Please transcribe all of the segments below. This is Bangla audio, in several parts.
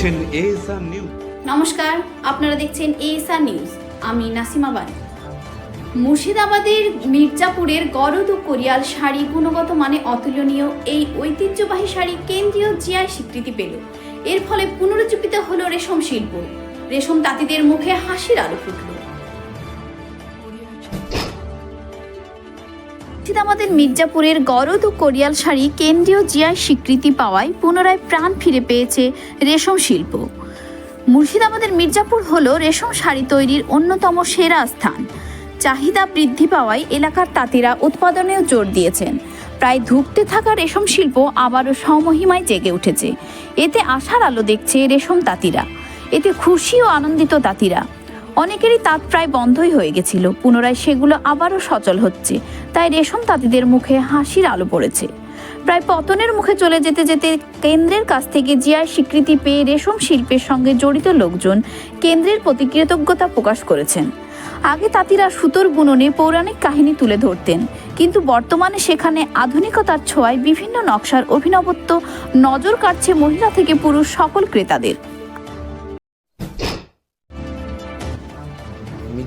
দেখছেন এএসআর নিউজ নমস্কার, আপনারা দেখছেন এএসআর নিউজ আমি নাসিমা বানি মুর্শিদাবাদের মির্জাপুরের গরদ ও কোরিয়াল শাড়ি গুণগত মানে অতুলনীয় এই ঐতিহ্যবাহী শাড়ি কেন্দ্রীয় জিআই স্বীকৃতি পেল। এর ফলে পুনরুজ্জীবিত হলো রেশম শিল্প। রেশম তাঁতিদের মুখে হাসির আলো ফুটল। মুর্শিদাবাদের মির্জাপুরের গরদ ও কোরিয়াল শাড়ি কেন্দ্রীয় জিআই স্বীকৃতি পাওয়ায় পুনরায় প্রাণ ফিরে পেয়েছে রেশম শিল্প। মুর্শিদাবাদের মির্জাপুর হল রেশম শাড়ি তৈরির অন্যতম সেরা স্থান। চাহিদা বৃদ্ধি পাওয়ায় এলাকার তাঁতিরা উৎপাদনেও জোর দিয়েছেন। প্রায় ধুঁকতে থাকা রেশম শিল্প আবারও সমহিমায় জেগে উঠেছে। এতে আশার আলো দেখছে রেশম তাঁতিরা। এতে খুশি ও আনন্দিত তাঁতিরা। অনেকেরই তাঁত প্রায় বন্ধই হয়ে গেছিল। পুনরায় সেগুলো আবারও সচল হচ্ছে। তাই রেশম তাঁতিদের মুখে হাসির আলো পড়েছে। প্রায় পতনের মুখে চলে যেতে যেতে কেন্দ্রের কাছ থেকে জিআই স্বীকৃতি পেয়ে রেশম শিল্পের সঙ্গে জড়িত লোকজন কেন্দ্রের প্রতি কৃতজ্ঞতা প্রকাশ করেছেন। আগে তাঁতিরা সুতোর বুননে পৌরাণিক কাহিনী তুলে ধরতেন, কিন্তু বর্তমানে সেখানে আধুনিকতার ছোঁয়ায় বিভিন্ন নকশার অভিনবত্ব নজর কাটছে মহিলা থেকে পুরুষ সকল ক্রেতাদের।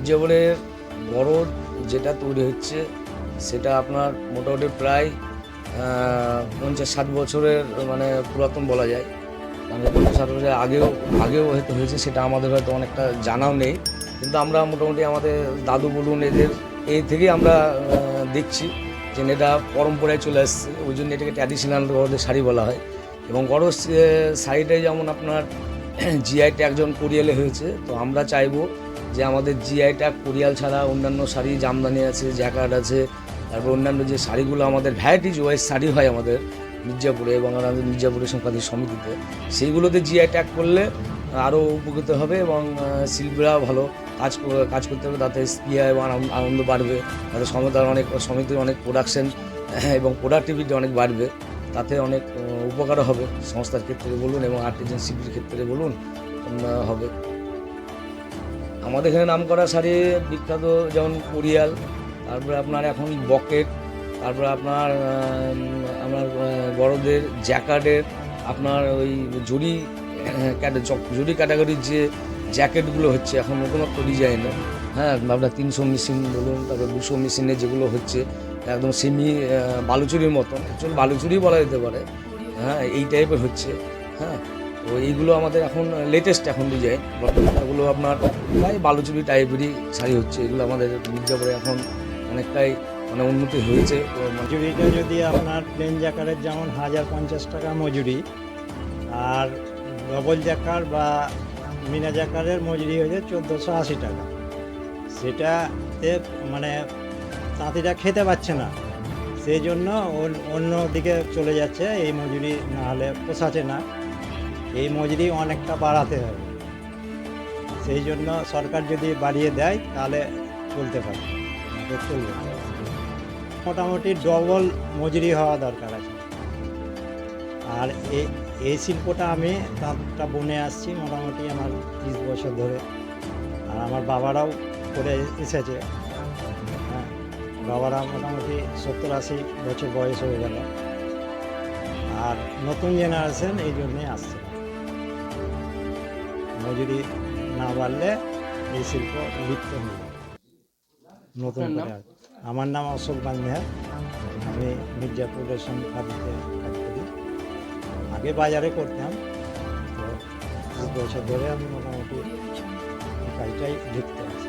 মির্জাপুরের বড় যেটা তৈরি হচ্ছে সেটা আপনার মোটামুটি প্রায় পঞ্চাশ ষাট বছরের মানে পুরাতন বলা যায়। মানে পঞ্চাশ ষাট বছরের আগেও আগেও হয়তো হয়েছে সেটা আমাদের হয়তো অনেকটা জানাও নেই। কিন্তু আমরা মোটামুটি আমাদের দাদু বলুন এদের এই থেকেই আমরা দেখছি যে এটা পরম্পরায় চলে আসছে। ওই জন্য এটাকে ট্র্যাডিশনাল গরদের শাড়ি বলা হয়। এবং আহ, শাড়িটাই যেমন আপনার জিআই ট্যাগজন কোরিয়ালে হয়েছে, তো আমরা চাইব যে আমাদের জিআই ট্যাগ কোরিয়াল ছাড়া অন্যান্য শাড়ি জামদানি আছে, জ্যাকার্ড আছে, তারপর অন্যান্য যে শাড়িগুলো আমাদের ভ্যারাইটিজ ওয়াইজ শাড়ি হয় আমাদের মির্জাপুরে এবং আমাদের মির্জাপুরের সংক্রান্ত সমিতিতে, সেইগুলোতে জিআই ট্যাগ করলে আরও উপকৃত হবে এবং শিল্পীরাও ভালো কাজ কাজ করতে হবে তাতে স্পিয়া এবং আনন্দ- বাড়বে, তাতে সমিতার অনেক, সমিতির অনেক প্রোডাকশন এবং প্রোডাক্টিভিটি অনেক বাড়বে। তাতে অনেক উপকার হবে। সংস্থার ক্ষেত্রে বলুন এবং আর্টিজেন শিল্পীর ক্ষেত্রে বলুন হবে। আমাদের এখানে নাম করা শাড়ি বিখ্যাত যেমন কোরিয়াল, তারপরে আপনার এখন বকেট, তারপরে আপনার আপনার বড়দের জ্যাকার্ডের, আপনার ওই জুড়ি জুড়ি ক্যাটাগরির যে জ্যাকেটগুলো হচ্ছে, এখন নতুনত্ব ডিজাইনে হ্যাঁ আপনার তিনশো মেশিন বলুন, তারপরে দুশো মেশিনের যেগুলো হচ্ছে একদম সেমি বালুচুরির মতন। অ্যাকচুয়ালি বালুচুরি বলা যেতে পারে। হ্যাঁ এই টাইপের হচ্ছে। হ্যাঁ তো এইগুলো আমাদের এখন লেটেস্ট এখন ডিজাইন এগুলো আপনার প্রায় বালুচুরি টাইপেরই শাড়ি হচ্ছে। এগুলো আমাদের মির্জাপুরে এখন অনেকটাই মানে উন্নতি হয়েছে। মজুরিটা যদি আপনার প্লেন জ্যাকারের যেমন হাজার পঞ্চাশ টাকা মজুরি, আর ডবল জ্যাকার বা মিনা জ্যাকারের মজুরি হয়েছে চোদ্দোশো আশি টাকা। সেটাতে মানে তাঁতিরা খেতে পাচ্ছে না। সেই জন্য অন- অন্য দিকে চলে যাচ্ছে, এই মজুরি না হলে পোষাচ্ছে না। এই মজুরি অনেকটা বাড়াতে হবে। সেই জন্য সরকার যদি বাড়িয়ে দেয়, তাহলে চলতে পারে। চলবে। মোটামুটি ডবল মজুরি হওয়া দরকার আছে। আর এই এই শিল্পটা আমি তাঁতটা বনে আসছি মোটামুটি আমার তিরিশ বছর ধরে। আর আমার বাবারাও করে এসেছে। বাবারা মোটামুটি সত্তর আশি বছর বয়স হয়ে গেল। আর নতুন জেনারেশন এই জন্যই আসছে। মজুরি না বাড়লে এই শিল্প লিপ্ত হয়ে যাবে। নতুন করে আমার নাম অশোক বান্ধিয়া আমি মির্জাপুর রেশম খাদিতে কাজ করি। আগে বাজারে করতাম তো দু বছর ধরে আমি মোটামুটি কাজটাই যুক্ত আছি।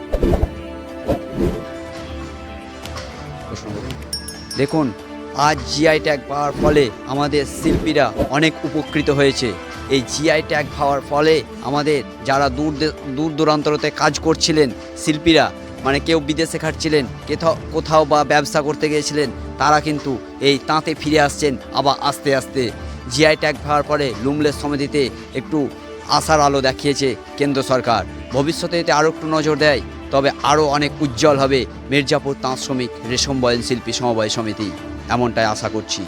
দেখুন, আজ জিআই ট্যাগ পাওয়ার ফলে আমাদের শিল্পীরা অনেক উপকৃত হয়েছে। এই জিআই ট্যাগ পাওয়ার ফলে আমাদের যারা দূর দূর দূরান্তরতে কাজ করছিলেন, শিল্পীরা মানে কেউ বিদেশে খাটছিলেন কোথাও কোথাও বা ব্যবসা করতে গিয়েছিলেন, তারা কিন্তু এই তাঁতে ফিরে আসছেন আবার আস্তে আস্তে। জিআই ট্যাগ পাওয়ার পরে লুমলেস সমিতিতে একটু আশার আলো দেখিয়েছে কেন্দ্র সরকার। ভবিষ্যতে এতে আরও একটু নজর দেয়। তবে আরও অনেক উজ্জ্বল হবে মির্জাপুর তাঁত শ্রমিক রেশম বয়ন শিল্পী সমবায় সমিতি। এমনটাই আশা করছি।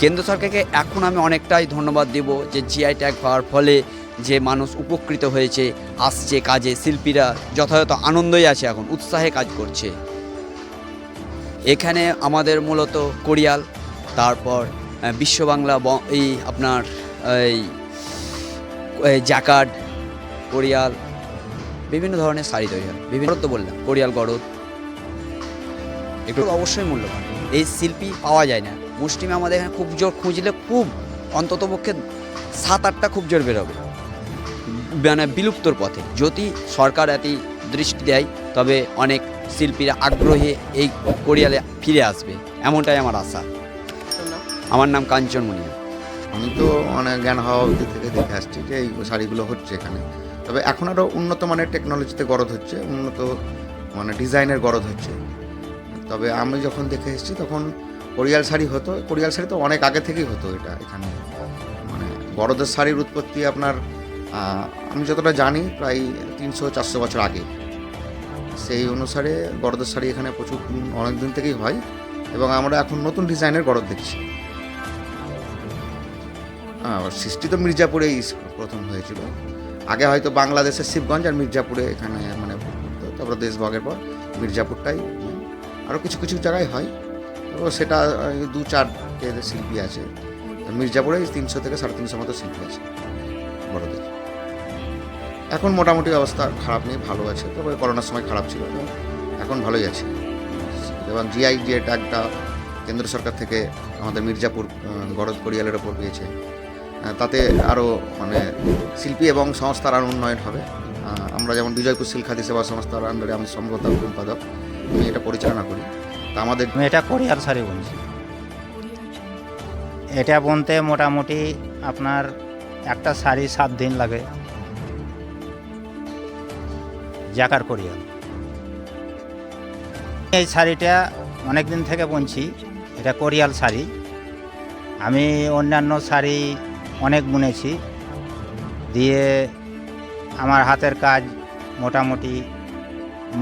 কেন্দ্র সরকারকে এখন আমি অনেকটাই ধন্যবাদ দেব যে জিআই ট্যাগ পাওয়ার ফলে যে মানুষ উপকৃত হয়েছে আসছে কাজে শিল্পীরা যথাযথ আনন্দই আছে এখন উৎসাহে কাজ করছে। এখানে আমাদের মূলত কোরিয়াল তারপর আহ, বিশ্ববাংলা এই আপনার এই জাকার্ড কোরিয়াল বিভিন্ন ধরনের শাড়ি তৈরি হয়। বিভিন্ন তো বললাম, কোরিয়াল গরদ এগুলো অবশ্যই মূল্যবান। এই শিল্পী পাওয়া যায় না। মুসলিমে আমাদের এখানে খুব জোর খুঁজলে খুব অন্ততপক্ষে সাত আটটা খুব জোর বেরোবে মানে বিলুপ্তর পথে। যদি সরকার এত দৃষ্টি দেয়, তবে অনেক শিল্পীরা আগ্রহে এই কোরিয়ালে ফিরে আসবে। এমনটাই আমার আশা। আমার নাম কাঞ্চন আমি তো অনেক জ্ঞান হওয়া থেকে দেখে আসছি যে এই শাড়িগুলো হচ্ছে এখানে। তবে এখন আরও উন্নত মানের টেকনোলজিতে গরদ হচ্ছে, উন্নত মানে ডিজাইনের গরদ হচ্ছে। তবে আমি যখন দেখে এসেছি তখন কোরিয়াল শাড়ি হতো, কোরিয়াল শাড়ি তো অনেক আগে থেকেই হতো এটা এখানে। মানে বড়দের শাড়ির উৎপত্তি আপনার আমি যতটা জানি প্রায় তিনশো, চারশো বছর আগে। সেই অনুসারে বড়দের শাড়ি এখানে প্রচুর অনেক দিন থেকেই হয় এবং আমরা এখন নতুন ডিজাইনের গরদ দেখছি। সৃষ্টি তো মির্জাপুরেই প্রথম হয়েছিল। আগে হয়তো বাংলাদেশের শিবগঞ্জ আর মির্জাপুরে এখানে মানে। তারপর দেশভাগের পর মির্জাপুরটাই আরও কিছু কিছু জায়গায় হয়। তো সেটা দু চারটে শিল্পী আছে। মির্জাপুরে তিনশো থেকে সাড়ে তিনশো মতো শিল্পী আছে বড়দের। এখন মোটামুটি অবস্থা খারাপ নেই, ভালো আছে। তবে করোনার সময় খারাপ ছিল এখন ভালোই আছে। এবং জিআই যে ট্যাগটা কেন্দ্র সরকার থেকে আমাদের মির্জাপুর গরদ কোরিয়ালের ওপর পেয়েছে তাতে আরও মানে শিল্পী এবং সংস্থার আরও উন্নয়ন হবে। আমরা যেমন বিজয়পুর শিলখাদি সেবা সংস্থার আন্ডারে আমি সম্ভবত সম্পাদক। আমি এটা পরিচালনা করি। তা আমাদের আমি এটা কোরিয়াল শাড়ি বুনছি এটা বুনতে মোটামুটি আপনার একটা শাড়ি সাত দিন লাগে। জাকার কোরিয়াল এই শাড়িটা অনেক দিন থেকে বুনছি। এটা কোরিয়াল শাড়ি আমি অন্যান্য শাড়ি অনেক বুনেছি। দিয়ে আমার হাতের কাজ মোটামুটি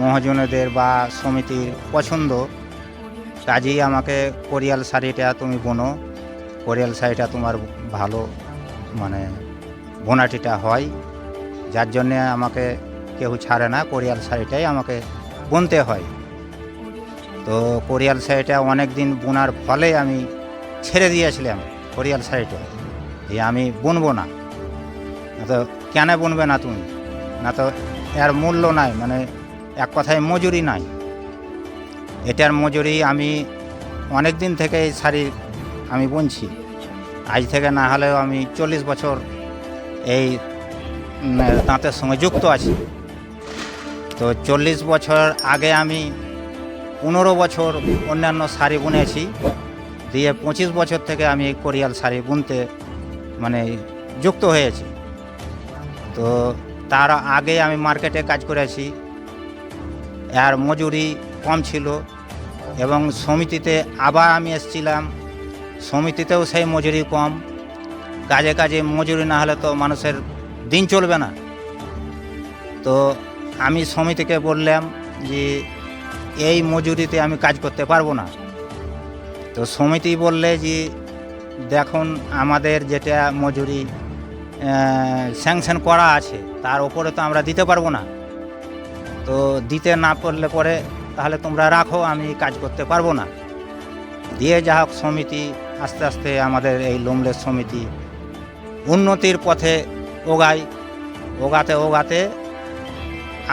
মহাজনদের বা সমিতির পছন্দ। কাজেই আমাকে কোরিয়াল শাড়িটা তুমি বোনো, কোরিয়াল শাড়িটা তোমার ভালো মানে বোনাটিটা হয়। যার জন্যে আমাকে কেউ ছাড়ে না, কোরিয়াল শাড়িটাই আমাকে বুনতে হয়। তো কোরিয়াল শাড়িটা অনেক দিন বোনার ফলে আমি ছেড়ে দিয়েছিলাম কোরিয়াল শাড়িটা। যে আমি বুনবো না। তো কেন বুনবে না তুমি? না তো এর মূল্য নাই মানে এক কথায় মজুরি নাই। এটার মজুরি আমি অনেক দিন থেকে এই শাড়ি আমি বুনছি। আজ থেকে না হলেও আমি চল্লিশ বছর এই তাঁতের সঙ্গে যুক্ত আছি। তো চল্লিশ বছর আগে আমি পনেরো বছর অন্যান্য শাড়ি বুনেছি। দিয়ে পঁচিশ বছর থেকে আমি কোরিয়াল শাড়ি বুনতে মানে যুক্ত হয়েছি। তো তার আগে আমি মার্কেটে কাজ করেছি এর মজুরি কম ছিল এবং সমিতিতে আবার আমি এসেছিলাম। সমিতিতেও সেই মজুরি কম। কাজে কাজে মজুরি না হলে তো মানুষের দিন চলবে না। তো আমি সমিতিকে বললাম যে এই মজুরিতে আমি কাজ করতে পারব না। তো সমিতি বললে যে দেখুন, আমাদের যেটা মজুরি স্যাংশন করা আছে, তার ওপরে তো আমরা দিতে পারব না। তো দিতে না পারলে পরে তাহলে তোমরা রাখো, আমি কাজ করতে পারব না। দিয়ে যা হোক, সমিতি, আস্তে আস্তে আমাদের এই লোমলের সমিতি উন্নতির পথে ওগাই। ওগাতে ওগাতে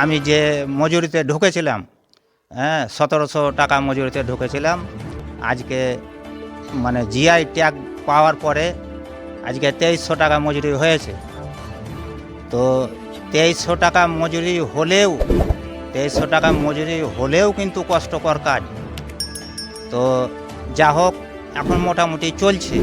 আমি যে মজুরিতে ঢুকেছিলাম হ্যাঁ সতেরোশো টাকা মজুরিতে ঢুকেছিলাম, আজকে মানে জিআই ট্যাগ পাওয়ার পরে আজকে তেইশশো টাকা মজুরি হয়েছে। তো তেইশশো টাকা মজুরি হলেও, তেইশশো টাকা মজুরি হলেও কিন্তু কষ্টকর কাজ। তো যা হোক এখন মোটামুটি চলছে।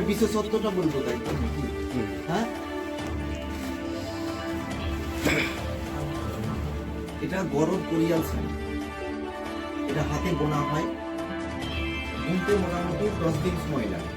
বিশেষত্বটা বলব তাই হ্যাঁ? এটা গরম কোরিয়াল শাড়ি এটা হাতে বোনা হয়। বুনতে মোটামুটি দশ দিন সময় লাগে।